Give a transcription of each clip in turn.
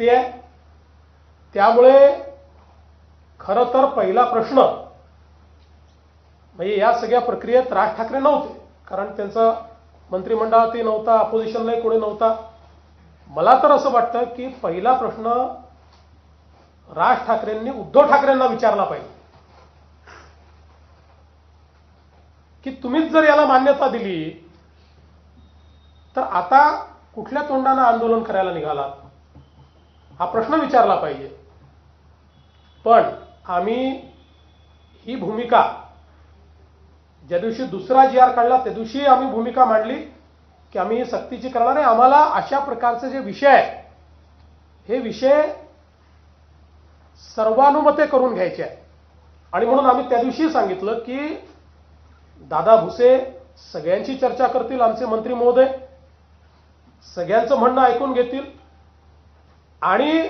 दिसतेय. त्यामुळे खरं तर पहिला प्रश्न म्हणजे या सगळ्या प्रक्रियेत राज ठाकरे नव्हते कारण त्यांचा मंत्रिमंडळातही नव्हता अपोजिशनलाही कोणी नव्हता. मला तर असं वाटतं की पहिला प्रश्न राज ठाकरेंनी उद्धव ठाकरेंना विचारला पाहिजे. की तुम्हीच जर याला मान्यता दिली तर आता कुठल्या तोंडानं आंदोलन करायला निघाला हा प्रश्न विचारला पाहिजे. पण आम्ही ही भूमिका ज्या दिवशी दुसरा जी आर काढला त्या दिवशी आम्ही भूमिका मांडली की आम्ही ही सक्तीची करणार आहे आम्हाला अशा प्रकारचे जे विषय आहे हे विषय सर्वानुमते करून घ्यायचे आहे आणि म्हणून आम्ही त्या दिवशी सांगितलं की दादा भुसे सगळ्यांची चर्चा करतील आमचे मंत्री महोदय. सगळ्यांचं म्हणणं ऐकून घेतील. आणि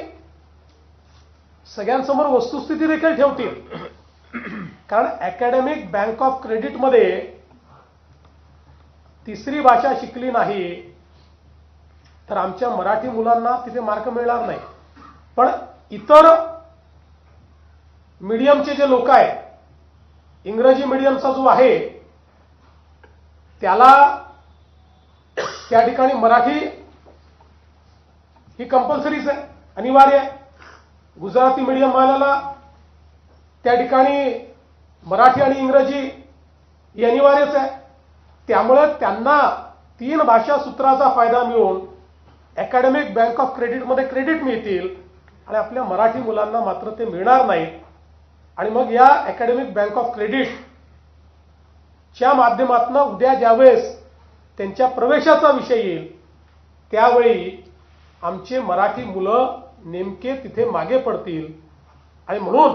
सगळ्यांसमोर वस्तुस्थिती देखील ठेवतील. कारण अकॅडमिक बँक ऑफ क्रेडिटमध्ये तिसरी भाषा शिकली नाही तर आमच्या मराठी मुलांना तिथे मार्क मिळणार नाही. पण इतर मीडियमचे जे लोक आहेत इंग्रजी मीडियमचा जो आहे त्याला त्या ठिकाणी मराठी ही कंपल्सरीच आहे अनिवार्य आहे. गुजराती मीडियम वाल्याला त्या ठिकाणी मराठी आणि इंग्रजी ही अनिवार्यच आहे. त्यामुळे त्यांना तीन भाषा सूत्राचा फायदा मिळून अकॅडमिक बँक ऑफ क्रेडिटमध्ये क्रेडिट मिळतील आणि आपल्या मराठी मुलांना मात्र ते मिळणार नाहीत आणि मग या अकॅडमिक बँक ऑफ क्रेडिट च्या माध्यमातून उद्या ज्यावेळेस त्यांच्या प्रवेशाचा विषय येईल त्यावेळी आमचे मराठी मुलं नेमके तिथे मागे पडतील. आणि म्हणून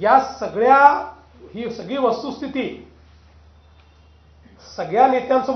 या सगळ्या ही सगळी वस्तुस्थिती सगळ्या नेत्यांसमोर